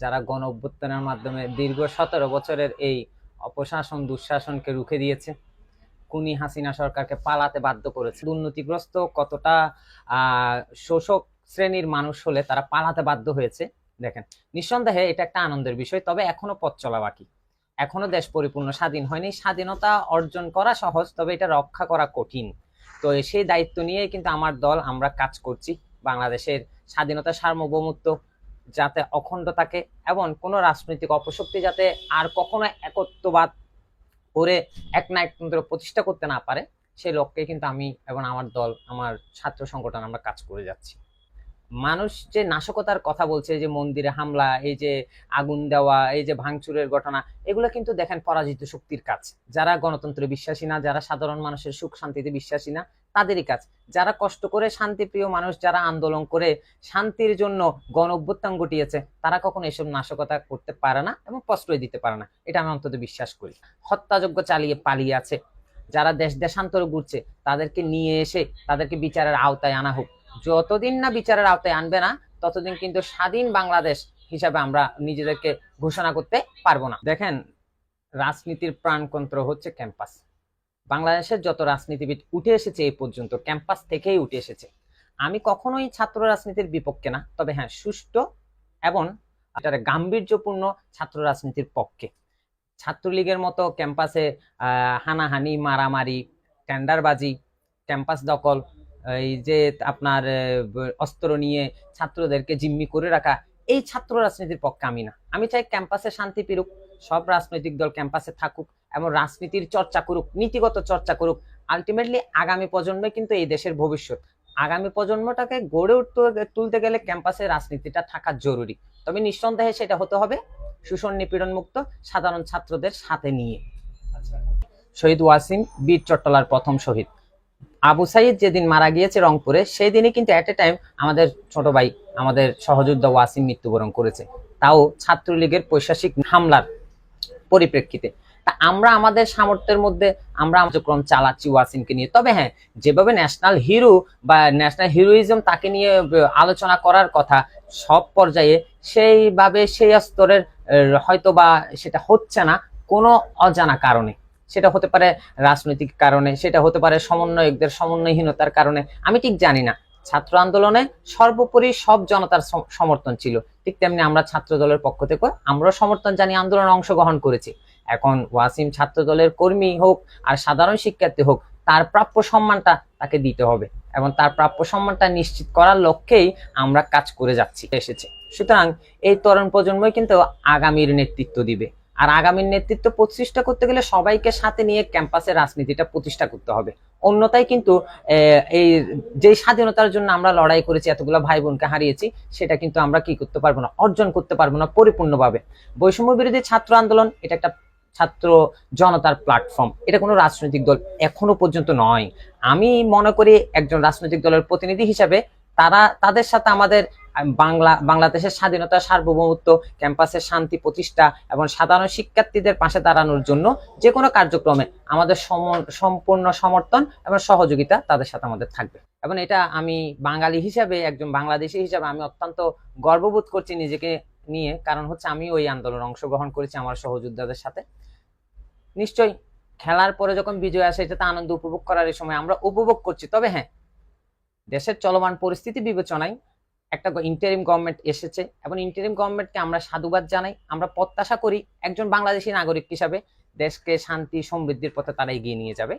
যারা গণ অভ্যুত্থানের মাধ্যমে দীর্ঘ সতেরো বছরের এই অপশাসন দুঃশাসনকে রুখে দিয়েছে। কুনি হাসিনা সরকারকে পালাতে বাধ্য করেছে। দুর্নীতিগ্রস্ত কতটা শোষক শ্রেণির মানুষ হলে তারা পালাতে বাধ্য হয়েছে। দেখেন, নিঃসন্দেহে এটা একটা আনন্দের বিষয়, তবে এখনও পথ চলা বাকি। এখনও দেশ পরিপূর্ণ, স্বাধীন হয়নি। স্বাধীনতা অর্জন করা সহজ, তবে এটা রক্ষা করা কঠিন। তো সেই দায়িত্ব নিয়ে কিন্তু আমার দল, আমরা কাজ করছি। বাংলাদেশের স্বাধীনতা সার্বভৌমত্ব যাতে অখণ্ড থাকে এবং কোনো রাজনৈতিক অপশক্তি যাতে আর কখনো একত্রবাদ করে এক নায়কতন্ত্র প্রতিষ্ঠা করতে না পারে, সেই লক্ষ্যে কিন্তু আমি এবং আমার দল, আমার ছাত্র সংগঠন আমরা কাজ করে যাচ্ছি। মানুষ যে নাশকতার কথা বলছে যে মন্দিরে হামলা, এই যে আগুন দেওয়া, এই যে ভাঙচুরের ঘটনা, এগুলো কিন্তু দেখেন পরাজিত শক্তির কাজ। যারা গণতন্ত্রে বিশ্বাসী না, যারা সাধারণ মানুষের সুখ শান্তিতে বিশ্বাসী না, তাদেরই কাজ। যারা কষ্ট করে শান্তিপ্রিয় মানুষ, যারা আন্দোলন করে শান্তির জন্য গণ অভ্যুত্থান ঘটিয়েছে, তারা কখনো এসব নাশকতা করতে পারে না এবং প্রশ্রয় দিতে পারে না। এটা আমি অন্তত বিশ্বাস করি। হত্যাযজ্ঞ চালিয়ে পালিয়ে আছে। যারা দেশ দেশান্তরে ঘুরছে, তাদেরকে নিয়ে এসে তাদেরকে বিচারের আওতায় আনা হোক। যতদিন না বিচারের আওতায় আনবে না, ততদিন কিন্তু স্বাধীন বাংলাদেশ হিসাবে আমরা নিজেদেরকে ঘোষণা করতে পারব না। দেখেন, রাজনীতির প্রাণকন্ত্র হচ্ছে ক্যাম্পাস। বাংলাদেশের যত রাজনীতিবিদ উঠে এসেছে এই পর্যন্ত, ক্যাম্পাস থেকেই উঠে এসেছে। আমি কখনোই ছাত্র রাজনীতির বিপক্ষে না, তবে হ্যাঁ সুষ্ঠু এবং এটার গাম্ভীর্যপূর্ণ ছাত্র রাজনীতির পক্ষে। ছাত্রলীগের মতো ক্যাম্পাসে হানাহানি, মারামারি, টেন্ডারবাজি, ক্যাম্পাস দখল এই যে আপনার অস্ত্র নিয়ে ছাত্রদেরকে জিম্মি করে রাখা এই ছাত্র রাজনীতির পক্ষে আমি না। আমি চাই ক্যাম্পাসে শান্তি ফিরুক সব রাজনৈতিক দল ক্যাম্পাসে থাকুক এবং রাজনীতির চর্চা করুক নীতিগত চর্চা করুক। আলটিমেটলি আগামী প্রজন্মে কিন্তু এই দেশের ভবিষ্যৎ। আগামী প্রজন্মটাকে গড়ে উঠতে তুলতে গেলে ক্যাম্পাসে রাজনীতিটা থাকা জরুরি। তবে নিঃসন্দেহে সেটা হতে হবে শোষণ নিপীড়ন মুক্ত সাধারণ ছাত্রদের সাথে নিয়ে। শহীদ ওয়াসিম বীর চট্টলার প্রথম শহীদ। আবু সাইদ যেদিন মারা গিয়েছে রংপুরে সেই দিনই কিন্তু এট এ টাইম আমাদের ছোট ভাই আমাদের সহযোদ্ধা ওয়াসিম মৃত্যুবরণ করেছে। তাও ছাত্রলীগের পৈশাসিক হামলার পরিপ্রেক্ষিতে। তা আমরা আমাদের সামর্থ্যের মধ্যে আমরা কার্যক্রম চালাচ্ছি ওয়াসিমকে নিয়ে। তবে হ্যাঁ যেভাবে ন্যাশনাল হিরো বা ন্যাশনাল হিরোইজম তাকে নিয়ে আলোচনা করার কথা সব পর্যায়ে, সেইভাবে সেই স্তরের হয়তো বা সেটা হচ্ছে না কোনো অজানা কারণে। সেটা হতে পারে রাজনৈতিক কারণে, সেটা হতে পারে সমন্বয়কদের সমন্বয়হীনতার কারণে, আমি ঠিক জানি না। ছাত্র আন্দোলনে সর্বোপরি সব জনতার সম- সমর্থন ছিল। ঠিক তেমনি আমরা ছাত্র দলের পক্ষ থেকে আমরা সমর্থন জানিয়ে আন্দোলনে অংশগ্রহণ করেছি। এখন ওয়াসিম ছাত্র দলের কর্মী হোক আর সাধারণ শিক্ষার্থী হোক, তার প্রাপ্য সম্মানটা তাকে দিতে হবে এবং তার প্রাপ্য সম্মানটা নিশ্চিত করার লক্ষ্যেই আমরা কাজ করে যাচ্ছি, এসেছে। সুতরাং এই তরুণ প্রজন্মই কিন্তু আগামীর নেতৃত্ব দিবে। আর আগামীর নেতৃত্ব প্রতিষ্ঠা করতে গেলে সবাইকে সাথে নিয়ে ক্যাম্পাসের রাজনীতিটা প্রতিষ্ঠা করতে হবে। অন্যথায় কিন্তু এই যে স্বাধীনতার জন্য আমরা লড়াই করেছি, এতগুলো ভাই বোনকে হারিয়েছি, সেটা কিন্তু আমরা কি করতে পারব না, অর্জন করতে পারব না পরিপূর্ণভাবে। বৈষম্য বিরোধী ছাত্র আন্দোলন, এটা একটা ছাত্র জনতার প্ল্যাটফর্ম এটা কোনো রাজনৈতিক দল এখনও পর্যন্ত নয়। আমি মনে করি একজন রাজনৈতিক দলের প্রতিনিধি হিসাবে তারা, তাদের সাথে আমাদের বাংলা, বাংলাদেশের স্বাধীনতা সার্বভৌমত্ব, ক্যাম্পাসের শান্তি প্রতিষ্ঠা এবং সাধারণ শিক্ষার্থীদের পাশে দাঁড়ানোর জন্য যে কোনো কার্যক্রমে আমাদের সম- সম্পূর্ণ সমর্থন এবং সহযোগিতা তাদের সাথে আমাদের থাকবে। এবং এটা আমি বাঙালি হিসাবে, একজন বাংলাদেশি হিসাবে আমি অত্যন্ত গর্ববোধ করছি নিজেকে নিয়ে। কারণ হচ্ছে আমি ওই আন্দোলনে অংশগ্রহণ করেছি আমার সহযোদ্ধাদের সাথে। নিশ্চয়ই খেলার পরে যখন বিজয় আসে এটাতে আনন্দ উপভোগ করার এই সময় আমরা উপভোগ করছি। তবে হ্যাঁ দেশের চলমান পরিস্থিতি বিবেচনায় একটা ইন্টারিম গভর্নমেন্ট এসেছে এবং ইন্টারিম গভর্নমেন্টকে আমরা সাধুবাদ জানাই, আমরা প্রত্যাশা করি একজন বাংলাদেশি নাগরিক হিসাবে দেশকে শান্তি, সমৃদ্ধির পথে তারা এগিয়ে নিয়ে যাবে।